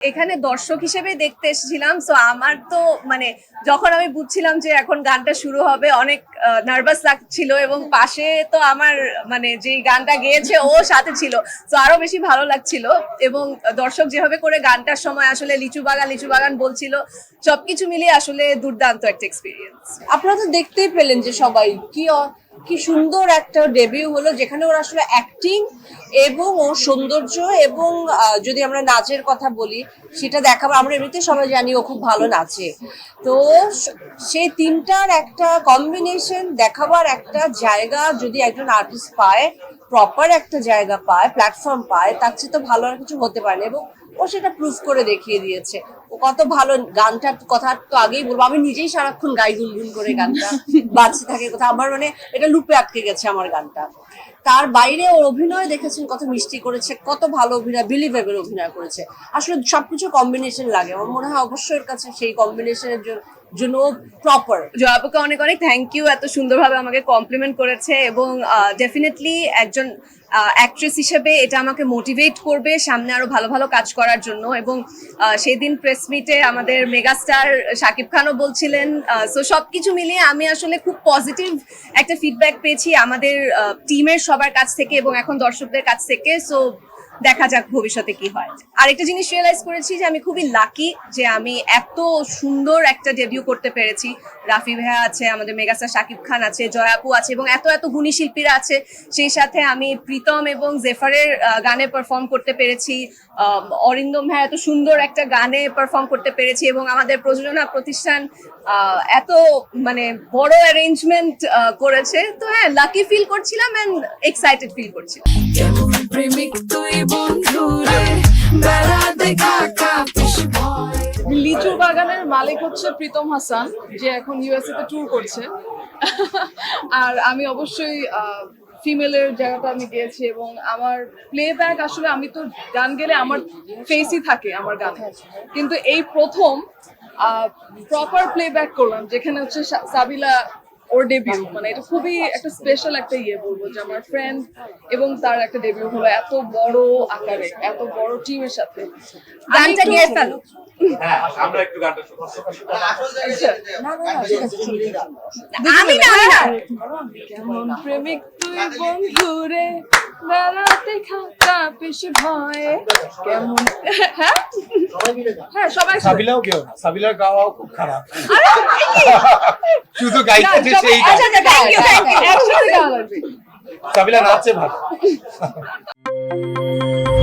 এখানে দর্শক হিসেবে দেখতে এসেছিলাম সো আমার তো মানে যখন আমি বুঝছিলাম যে এখন গানটা শুরু হবে, অনেক নার্ভাস লাগছিল এবং পাশে তো আমার মানে যে গানটা গেয়েছে ও সাথে ছিল তো আরও বেশি ভালো লাগছিল এবং দর্শক যেভাবে করে গানটার সময় আসলে লিচু বাগান লিচু বাগান বলছিল, সবকিছু মিলিয়ে আসলে দুর্দান্ত একটা এক্সপিরিয়েন্স আপনারা তো দেখতেই পেলেন যে সবাই কি কি সুন্দর একটা ডেবিউ হলো, যেখানে ওর আসলে অ্যাক্টিং এবং ওর সৌন্দর্য এবং যদি আমরা নাচের কথা বলি, সেটা দেখাবো। আমরা এমনিতে সবাই জানি ও খুব ভালো নাচে। তো সেই তিনটার একটা কম্বিনেশন দেখাবার একটা জায়গা যদি একজন আর্টিস্ট পায় প্রপার একটা জায়গা পায় প্ল্যাটফর্ম পায়, তার চেয়ে তো ভালো আর কিছু হতে পারে এবং ও সেটা প্রুফ করে দেখিয়ে দিয়েছে। কত ভালো গানটার কথা তো আগেই বলব। আমি নিজেই সারাক্ষণ গাই গুনগুন করে গানটা বাজতে থাকে কথা আমার মানে এটা লুপে আটকে গেছে আমার গানটা। তার বাইরে ওর অভিনয় দেখেছেন কত মিষ্টি করেছে কত ভালো অভিনয় বিলিভেবল অভিনয় করেছে। আসলে সবকিছু কম্বিনেশন লাগে। আমার মনে হয় অবশ্যই এর কাছে সেই কম্বিনেশনের জন্য প্রপার জয়াপুকে অনেক অনেক থ্যাংক ইউ এত সুন্দরভাবে আমাকে কমপ্লিমেন্ট করেছে এবং ডেফিনেটলি একজন অ্যাক্ট্রেস হিসেবে এটা আমাকে মোটিভেট করবে সামনে আরও ভালো ভালো কাজ করার জন্য এবং সেদিন প্রেস মিটে আমাদের মেগাস্টার শাকিব খানও বলছিলেন সো সবকিছু মিলিয়ে আমি আসলে খুব পজিটিভ একটা ফিডব্যাক পেয়েছি আমাদের টিমের সবার কাছ থেকে এবং এখন দর্শকদের কাছ থেকে সো দেখা যাক ভবিষ্যতে কি হয়। আরেকটা জিনিস রিয়েলাইজ করেছি যে আমি খুবই লাকি যে আমি এত সুন্দর একটা ডেবিউ করতে পেরেছি। রাফি ভাইয়া আছে, আমাদের মেগাস্টার শাকিব খান আছে জয়াপু আছে এবং এত এত গুণী শিল্পীরা আছে। সেই সাথে আমি প্রীতম এবং জেফারের গানে পারফর্ম করতে পেরেছি। অরিন্দম ভাই এত সুন্দর একটা গানে পারফর্ম করতে পেরেছি এবং আমাদের প্রযোজনা প্রতিষ্ঠান এত মানে বড় অ্যারেঞ্জমেন্ট করেছে। তো হ্যাঁ লাকি ফিল করছিলাম অ্যান্ড এক্সাইটেড ফিল করছিলাম। প্রেমিক মালিক হচ্ছে প্রীতম হাসান, যে এখন ইউএসএ তে ট্যুর করছে। আর আমি অবশ্যই ফিমেলের জায়গাটা আমি গিয়েছি এবং আমার প্লেব্যাক আসলে আমি তো গান গেলে আমার ফেসই থাকে আমার গানে। কিন্তু এই প্রথম প্রপার প্লেব্যাক করলাম, যেখানে হচ্ছে সাবিলা ওর ডেবিউ মানে এটা খুবই একটা স্পেশাল একটা ইয়ে বলব যে আমার ফ্রেন্ড এবং তার একটা ডেবিউ হলো এত বড় আকারে এত বড় টিমের সাথে। গানটা আমি ফেলো হ্যাঁ আমরা একটু গানটা আচ্ছা। না না না ঠিক আছে চলে যাও। আমি না আমি না। প্রেমিক তুই বেড়াতে খাতা পেশ ভয়ে। কেমন? হ্যাঁ? হ্যাঁ সবাই। সাবিলাও কেউ না সাবিলার গাওয়াও খুব খারাপ। শুধু গাইতে সেই। আচ্ছা আচ্ছা সাবিলা নাচে ভালো।